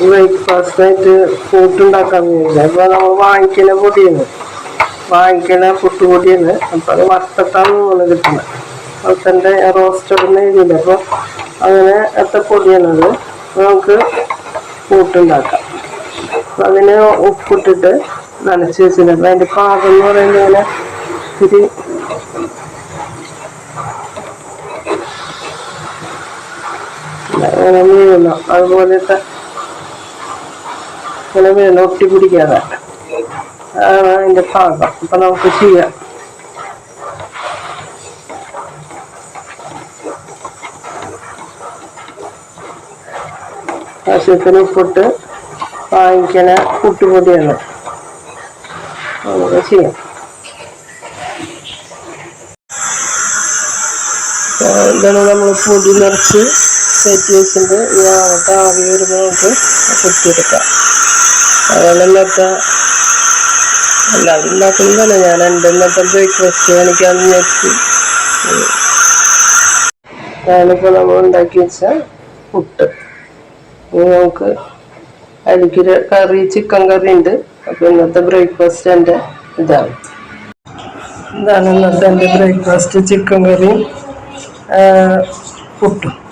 Breakfast ആയിട്ട് ഉണ്ടാക്കാൻ വിചാരിച്ചു അപ്പൊ നമ്മൾ വാങ്ങിക്കുന്ന പൊടിയാണ് വാങ്ങിക്കുന്ന പുട്ടുപൊടിയാണ് അപ്പൊ അത് വറുത്തിട്ടാണ് നമ്മൾ കിട്ടുന്നത്. വറുത്തന്റെ റോസ്റ്റ് എഴുതിയില്ല അപ്പൊ അങ്ങനെ എത്ര പൊടിയാണത് അത്? നമുക്ക് കൂട്ടുണ്ടാക്കാം അപ്പൊ അതിന് ഉപ്പിട്ടിട്ട് നനച്ച് വെച്ചിട്ടുണ്ട്. അപ്പൊ അതിന്റെ പാകം എന്ന് പറയുന്നത് ഇങ്ങനെ ഇത്തിരി വീഴണം അതുപോലത്തെ ഇങ്ങനെ വീഴണം ഒട്ടി പിടിക്കാതെ. അതാണ് അതിന്റെ ഭാഗം. അപ്പം നമുക്ക് ചെയ്യാം. ആവശ്യത്തിന് ഉപ്പിട്ട് വാങ്ങിക്കണ പുട്ടുപൊടിയാണ് നമുക്ക് ചെയ്യാം. ഇതാണ് നമ്മൾ പൊടി നിറച്ച് കയറ്റി ഈ ആവട്ടെ ആവി വരുമ്പോൾ നമുക്ക് കുത്തിയെടുക്കാം. അതുപോലെ ഇന്നത്തെ എല്ലാവരും ഉണ്ടാക്കുന്നതല്ല ഞാൻ എന്റെ ഇന്നത്തെ ബ്രേക്ക്ഫാസ്റ്റ് കാണിക്കാന്ന് വിചാരിച്ചു. ഞാനിപ്പോൾ നമ്മൾ ഉണ്ടാക്കി വെച്ച പുട്ട്. ഇനി നമുക്ക് അതിലേക്ക് കറി ചിക്കൻ കറി ഉണ്ട്. അപ്പോൾ ഇന്നത്തെ ബ്രേക്ക്ഫാസ്റ്റ് എന്റെ ഇതാണ്. ഇതാണ് ഇന്നത്തെ എന്റെ ബ്രേക്ക്ഫാസ്റ്റ് ചിക്കൻ കറിയും പുട്ടും.